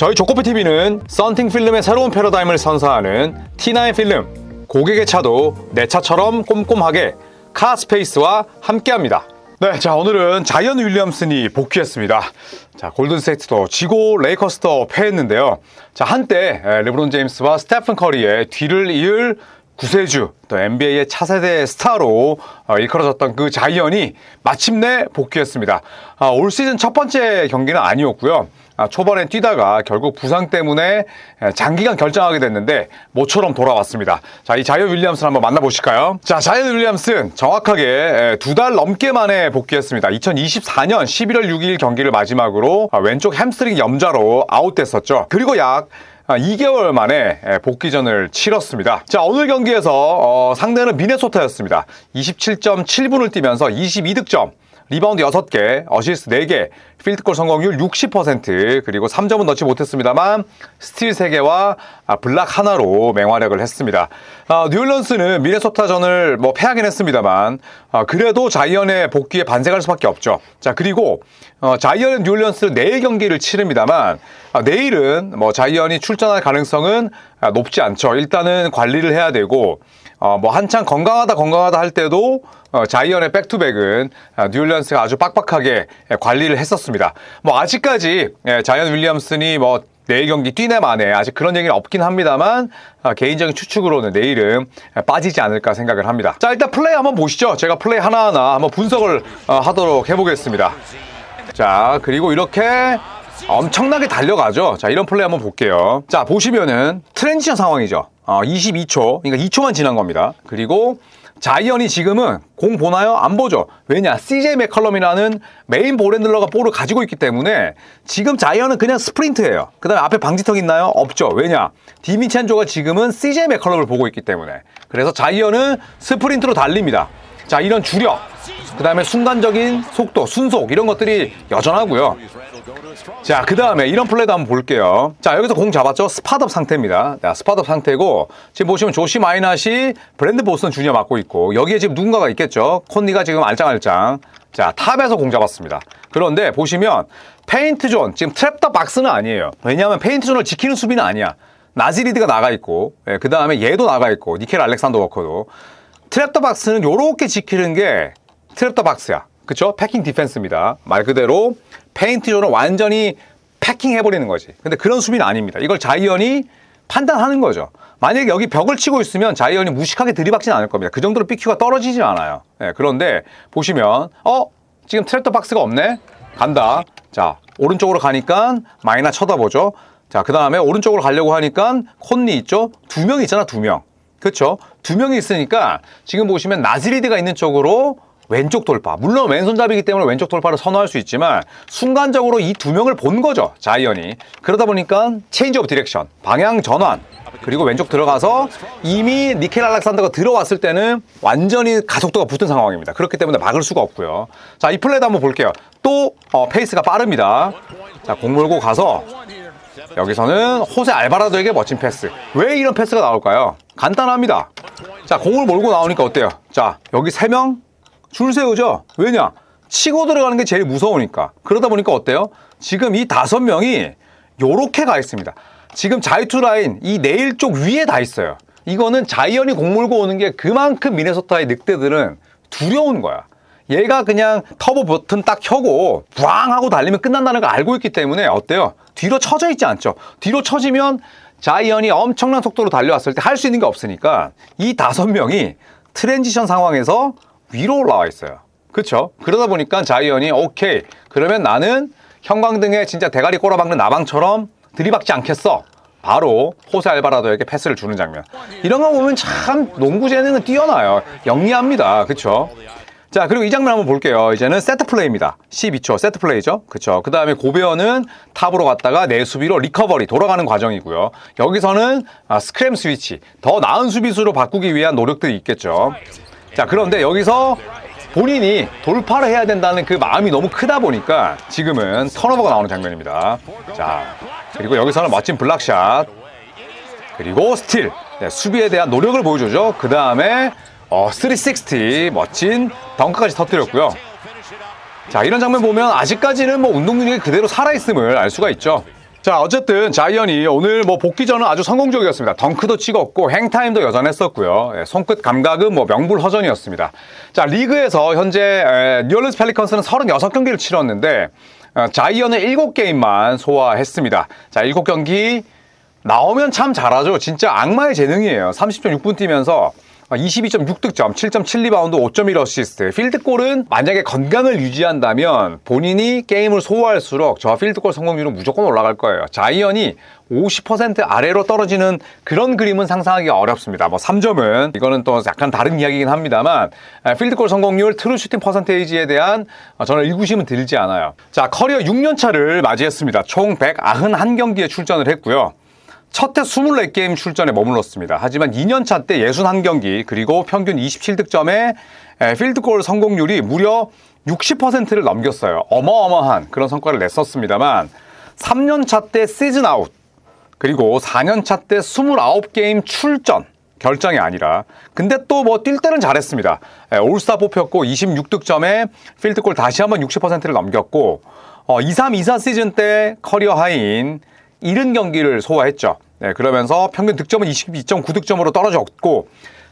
저희 조코피TV는 썬팅 필름의 새로운 패러다임을 선사하는 T9 필름 고객의 차도 내 차처럼 꼼꼼하게 카스페이스와 함께합니다. 네, 자 오늘은 자이언 윌리엄슨이 복귀했습니다. 자 골든스테이트도 지고 레이커스도 패했는데요. 자 한때 에, 르브론 제임스와 스테픈 커리의 뒤를 이을 구세주, 또 NBA의 차세대 스타로 어, 일컬어졌던 그 자이언이 마침내 복귀했습니다. 아, 올 시즌 첫 번째 경기는 아니었고요. 아, 초반에 뛰다가 결국 부상 때문에 에, 장기간 결정하게 됐는데 모처럼 돌아왔습니다. 자, 이 자이언 윌리엄슨 한번 만나보실까요? 자, 자이언 윌리엄슨 정확하게 두 달 넘게 만에 복귀했습니다. 2024년 11월 6일 경기를 마지막으로 아, 왼쪽 햄스트링 염좌로 아웃됐었죠. 그리고 약 2개월 만에 복귀전을 치렀습니다. 자, 오늘 경기에서 어, 상대는 미네소타였습니다. 27.7분을 뛰면서 22득점, 리바운드 6개, 어시스트 4개, 필드골 성공률 60%, 그리고 3점은 넣지 못했습니다만 스틸 3개와 아, 블락 하나로 맹활약을 했습니다. 아, 뉴올런스는 미네소타전을 뭐 패하긴 했습니다만 아, 그래도 자이언의 복귀에 반색할 수밖에 없죠. 자, 그리고 어, 자이언은 뉴올런스 내일 경기를 치릅니다만 아, 내일은 뭐 자이언이 출전할 가능성은 아, 높지 않죠. 일단은 관리를 해야 되고 어, 뭐 한창 건강하다 건강하다 할 때도 어, 자이언의 백투백은 아, 뉴올리언스가 아주 빡빡하게 예, 관리를 했었습니다. 뭐 아직까지 예, 자이언 윌리엄슨이 뭐 내일 경기 뛰네 만에 아직 그런 얘기는 없긴 합니다만 아, 개인적인 추측으로는 내일은 빠지지 않을까 생각을 합니다. 자 일단 플레이 한번 보시죠. 제가 플레이 하나하나 한번 분석을 어, 하도록 해보겠습니다. 자 그리고 이렇게 엄청나게 달려가죠. 자, 이런 플레이 한번 볼게요. 자, 보시면은 트랜지션 상황이죠. 어, 22초. 그러니까 2초만 지난 겁니다. 그리고 자이언이 지금은 공 보나요? 안 보죠. 왜냐? CJ 맥컬럼이라는 메인 볼핸들러가 볼을 가지고 있기 때문에 지금 자이언은 그냥 스프린트예요. 그 다음에 앞에 방지턱 있나요? 없죠. 왜냐? 디미첸조가 지금은 CJ 맥컬럼을 보고 있기 때문에. 그래서 자이언은 스프린트로 달립니다. 자, 이런 주력. 그 다음에 순간적인 속도, 순속 이런 것들이 여전하고요. 자, 그 다음에 이런 플레이도 한번 볼게요. 자, 여기서 공 잡았죠? 스팟업 상태입니다. 자, 스팟업 상태고, 지금 보시면 조시 마이낫이 브랜드 보스턴 주니어 맡고 있고, 여기에 지금 누군가가 있겠죠? 콘니가 지금 알짱알짱. 자, 탑에서 공 잡았습니다. 그런데 보시면, 페인트 존, 지금 트랩더 박스는 아니에요. 왜냐하면 페인트 존을 지키는 수비는 아니야. 나지리드가 나가 있고, 예, 그 다음에 얘도 나가 있고, 니켈 알렉산더 워커도. 트랩더 박스는 요렇게 지키는 게 트랩더 박스야. 그쵸? 패킹 디펜스입니다. 말 그대로 페인트 존을 완전히 패킹 해버리는 거지. 근데 그런 수비는 아닙니다. 이걸 자이언이 판단하는 거죠. 만약에 여기 벽을 치고 있으면 자이언이 무식하게 들이박지는 않을 겁니다. 그 정도로 BQ가 떨어지지 않아요. 네, 그런데 보시면 어? 지금 트랩더 박스가 없네? 간다. 자, 오른쪽으로 가니까 마이나 쳐다보죠. 자, 그 다음에 오른쪽으로 가려고 하니까 콘니 있죠? 두 명 있잖아, 두 명. 그렇죠? 두 명이 있으니까 지금 보시면 나즈리드가 있는 쪽으로 왼쪽 돌파. 물론 왼손잡이기 때문에 왼쪽 돌파를 선호할 수 있지만 순간적으로 이 두 명을 본 거죠. 자이언이. 그러다 보니까 체인지 오브 디렉션. 방향 전환. 그리고 왼쪽 들어가서 이미 니켈 알렉산더가 들어왔을 때는 완전히 가속도가 붙은 상황입니다. 그렇기 때문에 막을 수가 없고요. 자, 이 플레이도 한번 볼게요. 또 어, 페이스가 빠릅니다. 자, 공 몰고 가서 여기서는 호세 알바라도에게 멋진 패스. 왜 이런 패스가 나올까요? 간단합니다. 자, 공을 몰고 나오니까 어때요? 자, 여기 세명 줄 세우죠? 왜냐? 치고 들어가는 게 제일 무서우니까. 그러다 보니까 어때요? 지금 이 다섯 명이 요렇게 가 있습니다. 지금 자유투 라인 이 네일 쪽 위에 다 있어요. 이거는 자이언이 공 몰고 오는 게 그만큼 미네소타의 늑대들은 두려운 거야. 얘가 그냥 터보 버튼 딱 켜고 부앙 하고 달리면 끝난다는 걸 알고 있기 때문에 어때요? 뒤로 쳐져 있지 않죠. 뒤로 쳐지면 자이언이 엄청난 속도로 달려왔을 때 할 수 있는 게 없으니까 이 다섯 명이 트랜지션 상황에서 위로 올라와 있어요. 그렇죠? 그러다 보니까 자이언이 오케이. 그러면 나는 형광등에 진짜 대가리 꼬라박는 나방처럼 들이박지 않겠어. 바로 호세 알바라도에게 패스를 주는 장면. 이런 거 보면 참 농구 재능은 뛰어나요. 영리합니다. 그렇죠? 자, 그리고 이 장면 한번 볼게요. 이제는 세트 플레이입니다. 12초 세트 플레이죠. 그쵸. 그 다음에 고베어는 탑으로 갔다가 내 수비로 리커버리 돌아가는 과정이고요. 여기서는 아, 스크램 스위치, 더 나은 수비수로 바꾸기 위한 노력들이 있겠죠. 자, 그런데 여기서 본인이 돌파를 해야 된다는 그 마음이 너무 크다 보니까 지금은 턴오버가 나오는 장면입니다. 자, 그리고 여기서는 멋진 블락샷. 그리고 스틸. 네, 수비에 대한 노력을 보여주죠. 그 다음에 어, 360 멋진 덩크까지 터뜨렸고요. 자, 이런 장면 보면 아직까지는 뭐 운동 능력이 그대로 살아있음을 알 수가 있죠. 자, 어쨌든 자이언이 오늘 뭐 복귀전은 아주 성공적이었습니다. 덩크도 찍었고 행타임도 여전했었고요. 예, 손끝 감각은 뭐 명불허전이었습니다. 자, 리그에서 현재 에, 뉴올리언스 펠리컨스는 36경기를 치렀는데 어, 자이언은 7게임만 소화했습니다. 자, 7경기 나오면 참 잘하죠. 진짜 악마의 재능이에요. 30.6분 뛰면서 22.6 득점, 7.7 리바운드, 5.1 어시스트. 필드골은 만약에 건강을 유지한다면 본인이 게임을 소화할수록 저 필드골 성공률은 무조건 올라갈 거예요. 자이언이 50% 아래로 떨어지는 그런 그림은 상상하기가 어렵습니다. 뭐 3점은 이거는 또 약간 다른 이야기긴 합니다만 아, 필드골 성공률, 트루 슈팅 퍼센테이지에 대한 어, 저는 일구심은 들지 않아요. 자, 커리어 6년 차를 맞이했습니다. 총 191경기에 출전을 했고요. 첫해 24게임 출전에 머물렀습니다. 하지만 2년차 때 61경기 그리고 평균 27득점에 필드골 성공률이 무려 60%를 넘겼어요. 어마어마한 그런 성과를 냈었습니다만 3년차 때 시즌 아웃 그리고 4년차 때 29게임 출전 결정이 아니라 근데 또 뭐 뛸 때는 잘했습니다. 올스타 뽑혔고 26득점에 필드골 다시 한번 60%를 넘겼고 어, 23, 24 시즌 때 커리어 하이인 70경기를 소화했죠. 네, 그러면서 평균 득점은 22.9득점으로 떨어졌고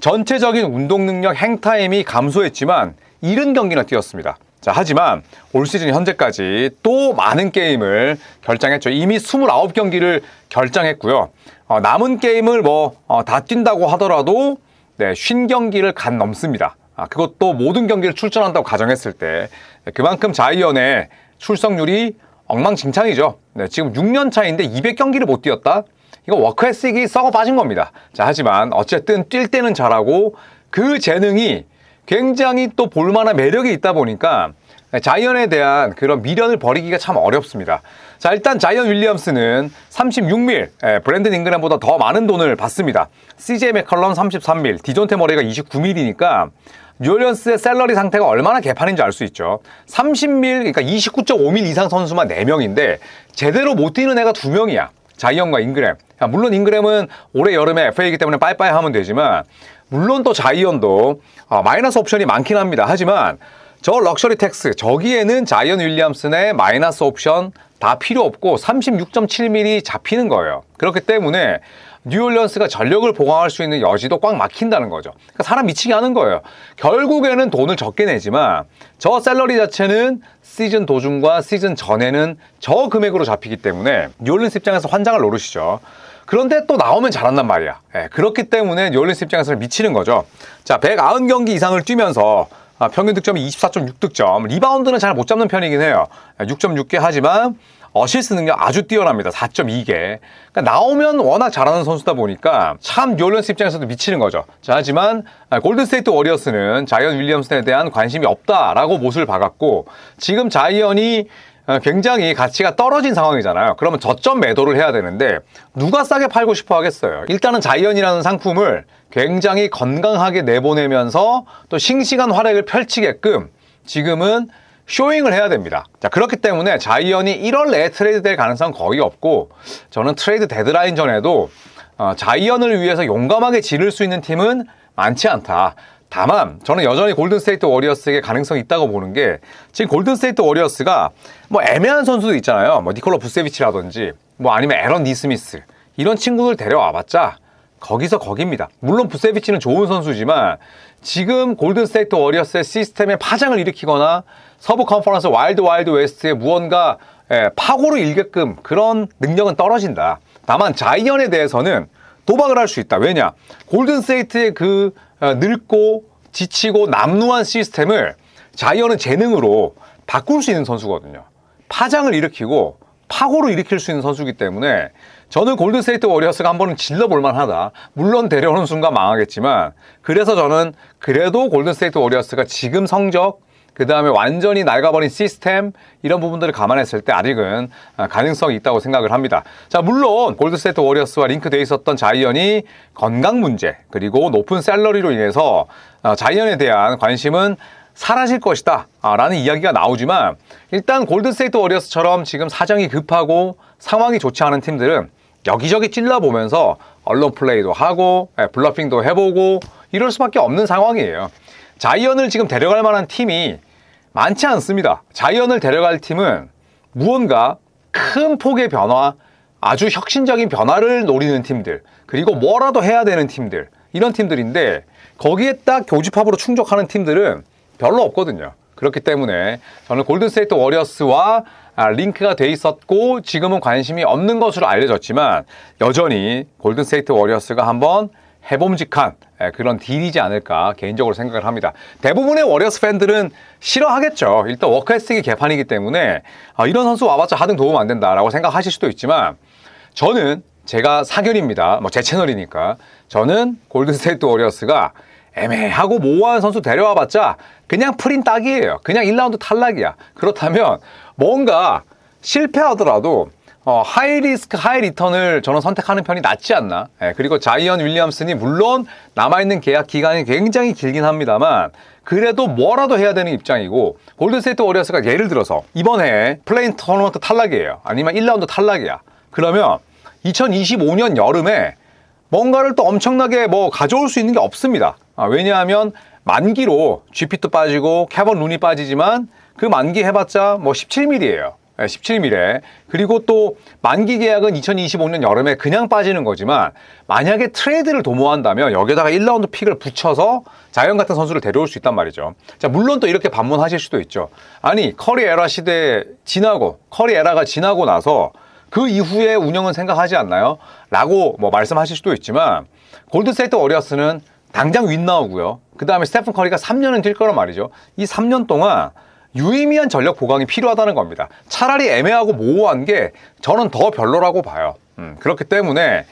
전체적인 운동 능력 행타임이 감소했지만 70경기나 뛰었습니다. 자, 하지만 올 시즌 현재까지 또 많은 게임을 결정했죠. 이미 29경기를 결정했고요. 어, 남은 게임을 뭐, 어, 다 뛴다고 하더라도, 네, 50경기를 간 넘습니다. 아, 그것도 모든 경기를 출전한다고 가정했을 때, 네, 그만큼 자이언의 출석률이 엉망진창이죠. 네, 지금 6년 차인데 200경기를 못 뛰었다? 이거 워크에스익이 썩어 빠진 겁니다. 자, 하지만 어쨌든 뛸 때는 잘하고 그 재능이 굉장히 또 볼만한 매력이 있다 보니까 자이언에 대한 그런 미련을 버리기가 참 어렵습니다. 자, 일단 자이언 윌리엄스는 36밀, 예, 브랜든 잉그램보다 더 많은 돈을 받습니다. CJ 맥컬럼 33밀, 디존테 머레이가 29밀이니까 뉴올리언스의 셀러리 상태가 얼마나 개판인지 알 수 있죠. 30밀, 그러니까 29.5밀 이상 선수만 4명인데 제대로 못 뛰는 애가 2명이야. 자이언과 잉그램. 물론 잉그램은 올해 여름에 FA이기 때문에 빠이빠이 하면 되지만 물론 또 자이언도 어, 마이너스 옵션이 많긴 합니다. 하지만 저 럭셔리 텍스 저기에는 자이언 윌리엄슨의 마이너스 옵션 다 필요 없고 36.7mm 잡히는 거예요. 그렇기 때문에 뉴올리언스가 전력을 보강할 수 있는 여지도 꽉 막힌다는 거죠. 그러니까 사람 미치게 하는 거예요. 결국에는 돈을 적게 내지만 저 셀러리 자체는 시즌 도중과 시즌 전에는 저 금액으로 잡히기 때문에 뉴올리언스 입장에서 환장을 노르시죠. 그런데 또 나오면 잘한단 말이야. 예, 그렇기 때문에 뉴올리언스 입장에서는 미치는 거죠. 자, 190경기 이상을 뛰면서 아, 평균 득점이 24.6득점, 리바운드는 잘 못 잡는 편이긴 해요. 6.6개 하지만 어시스트 능력 아주 뛰어납니다. 4.2개. 그러니까 나오면 워낙 잘하는 선수다 보니까 참 뉴올리언스 입장에서도 미치는 거죠. 자, 하지만 골든스테이트 워리어스는 자이언 윌리엄슨에 대한 관심이 없다라고 못을 박았고 지금 자이언이 굉장히 가치가 떨어진 상황이잖아요. 그러면 저점 매도를 해야 되는데 누가 싸게 팔고 싶어 하겠어요. 일단은 자이언이라는 상품을 굉장히 건강하게 내보내면서 또 싱싱한 활약을 펼치게끔 지금은 쇼잉을 해야 됩니다. 자, 그렇기 때문에 자이언이 1월 내에 트레이드 될 가능성은 거의 없고 저는 트레이드 데드라인 전에도 어, 자이언을 위해서 용감하게 지를 수 있는 팀은 많지 않다. 다만 저는 여전히 골든스테이트 워리어스에게 가능성이 있다고 보는 게 지금 골든스테이트 워리어스가 뭐 애매한 선수도 있잖아요. 뭐 니콜라 부세비치라든지 뭐 아니면 에런 니스미스 이런 친구들 데려와봤자 거기서 거깁니다. 물론 부세비치는 좋은 선수지만 지금 골든스테이트 워리어스의 시스템에 파장을 일으키거나 서부 컨퍼런스 와일드 와일드 웨스트에 무언가 예, 파고를 일게끔 그런 능력은 떨어진다. 다만 자이언에 대해서는 도박을 할 수 있다. 왜냐? 골든스테이트의 그 어, 늙고 지치고 남루한 시스템을 자이언은 재능으로 바꿀 수 있는 선수거든요. 파장을 일으키고 파고를 일으킬 수 있는 선수이기 때문에 저는 골든스테이트 워리어스가 한 번은 질러볼 만하다. 물론 데려오는 순간 망하겠지만 그래서 저는 그래도 골든스테이트 워리어스가 지금 성적 그 다음에 완전히 낡아버린 시스템 이런 부분들을 감안했을 때 아직은 아, 가능성이 있다고 생각을 합니다. 자 물론 골드스테이트 워리어스와 링크되어 있었던 자이언이 건강 문제 그리고 높은 셀러리로 인해서 아, 자이언에 대한 관심은 사라질 것이다 아, 라는 이야기가 나오지만 일단 골드스테이트 워리어스처럼 지금 사정이 급하고 상황이 좋지 않은 팀들은 여기저기 찔러보면서 언론 플레이도 하고 예, 블러핑도 해보고 이럴 수밖에 없는 상황이에요. 자이언을 지금 데려갈 만한 팀이 많지 않습니다. 자이언을 데려갈 팀은 무언가 큰 폭의 변화, 아주 혁신적인 변화를 노리는 팀들, 그리고 뭐라도 해야 되는 팀들, 이런 팀들인데 거기에 딱 교집합으로 충족하는 팀들은 별로 없거든요. 그렇기 때문에 저는 골든스테이트 워리어스와 아, 링크가 돼 있었고 지금은 관심이 없는 것으로 알려졌지만 여전히 골든스테이트 워리어스가 한번 해봄직한 예, 그런 딜이지 않을까 개인적으로 생각을 합니다. 대부분의 워리어스 팬들은 싫어하겠죠. 일단 워크 에스틱이 개판이기 때문에 아, 이런 선수 와봤자 하등 도움 안 된다라고 생각하실 수도 있지만 저는 제가 사견입니다. 뭐 제 채널이니까 저는 골든스테이트 워리어스가 애매하고 모호한 선수 데려와봤자 그냥 프린 딱이에요. 그냥 1라운드 탈락이야. 그렇다면 뭔가 실패하더라도 어, 하이 리스크 하이 리턴을 저는 선택하는 편이 낫지 않나. 예, 그리고 자이언 윌리엄슨이 물론 남아있는 계약 기간이 굉장히 길긴 합니다만 그래도 뭐라도 해야 되는 입장이고 골든스테이트 워리어스가 예를 들어서 이번에 플레인 토너먼트 탈락이에요. 아니면 1라운드 탈락이야. 그러면 2025년 여름에 뭔가를 또 엄청나게 뭐 가져올 수 있는 게 없습니다. 아, 왜냐하면 만기로 GP도 빠지고 캐번 룬이 빠지지만 그 만기 해봤자 뭐 17mm예요. 17mm. 그리고 또 만기 계약은 2025년 여름에 그냥 빠지는 거지만 만약에 트레이드를 도모한다면 여기다가 1라운드 픽을 붙여서 자이언 같은 선수를 데려올 수 있단 말이죠. 자, 물론 또 이렇게 반문하실 수도 있죠. 아니, 커리 에라 시대 지나고 커리 에라가 지나고 나서 그 이후에 운영은 생각하지 않나요? 라고 뭐 말씀하실 수도 있지만 골드스테이트 워리어스는 당장 윈 나오고요. 그 다음에 스테픈 커리가 3년은 뛸 거란 말이죠. 이 3년 동안 유의미한 전력 보강이 필요하다는 겁니다. 차라리 애매하고 모호한 게 저는 더 별로라고 봐요. 음, 그렇기 때문에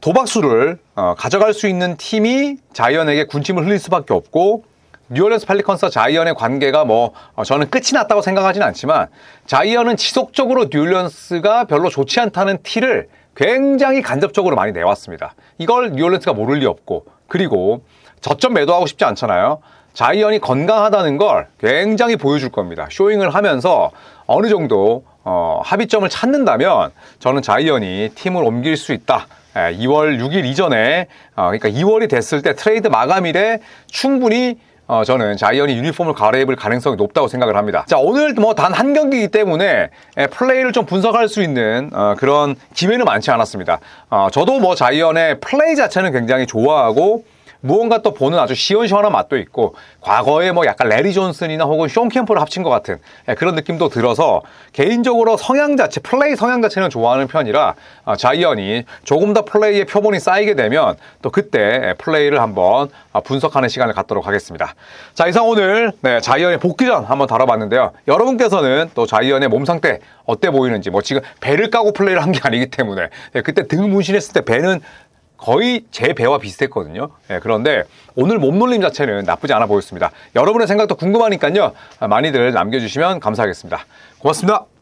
도박수를 어, 가져갈 수 있는 팀이 자이언에게 군침을 흘릴 수밖에 없고 뉴올리언스 펠리컨스와 자이언의 관계가 뭐 어, 저는 끝이 났다고 생각하진 않지만 자이언은 지속적으로 뉴올리언스가 별로 좋지 않다는 티를 굉장히 간접적으로 많이 내왔습니다. 이걸 뉴올리언스가 모를 리 없고 그리고 저점 매도하고 싶지 않잖아요. 자이언이 건강하다는 걸 굉장히 보여줄 겁니다. 쇼잉을 하면서 어느 정도 어, 합의점을 찾는다면 저는 자이언이 팀을 옮길 수 있다. 예, 2월 6일 이전에 어, 그러니까 2월이 됐을 때 트레이드 마감일에 충분히 어, 저는 자이언이 유니폼을 갈아입을 가능성이 높다고 생각을 합니다. 자, 오늘 뭐 단 한 경기이기 때문에 에, 플레이를 좀 분석할 수 있는 어, 그런 기회는 많지 않았습니다. 어, 저도 뭐 자이언의 플레이 자체는 굉장히 좋아하고 무언가 또 보는 아주 시원시원한 맛도 있고 과거에 뭐 약간 레리 존슨이나 혹은 쇼 캠프를 합친 것 같은 예, 그런 느낌도 들어서 개인적으로 성향 자체 플레이 성향 자체는 좋아하는 편이라 어, 자이언이 조금 더 플레이의 표본이 쌓이게 되면 또 그때 예, 플레이를 한번 어, 분석하는 시간을 갖도록 하겠습니다. 자 이상 오늘 네, 자이언의 복귀전 한번 다뤄봤는데요. 여러분께서는 또 자이언의 몸 상태 어때 보이는지 뭐 지금 배를 까고 플레이를 한 게 아니기 때문에 예, 그때 등 문신했을 때 배는 거의 제 배와 비슷했거든요. 예, 그런데 오늘 몸놀림 자체는 나쁘지 않아 보였습니다. 여러분의 생각도 궁금하니까요. 많이들 남겨주시면 감사하겠습니다. 고맙습니다.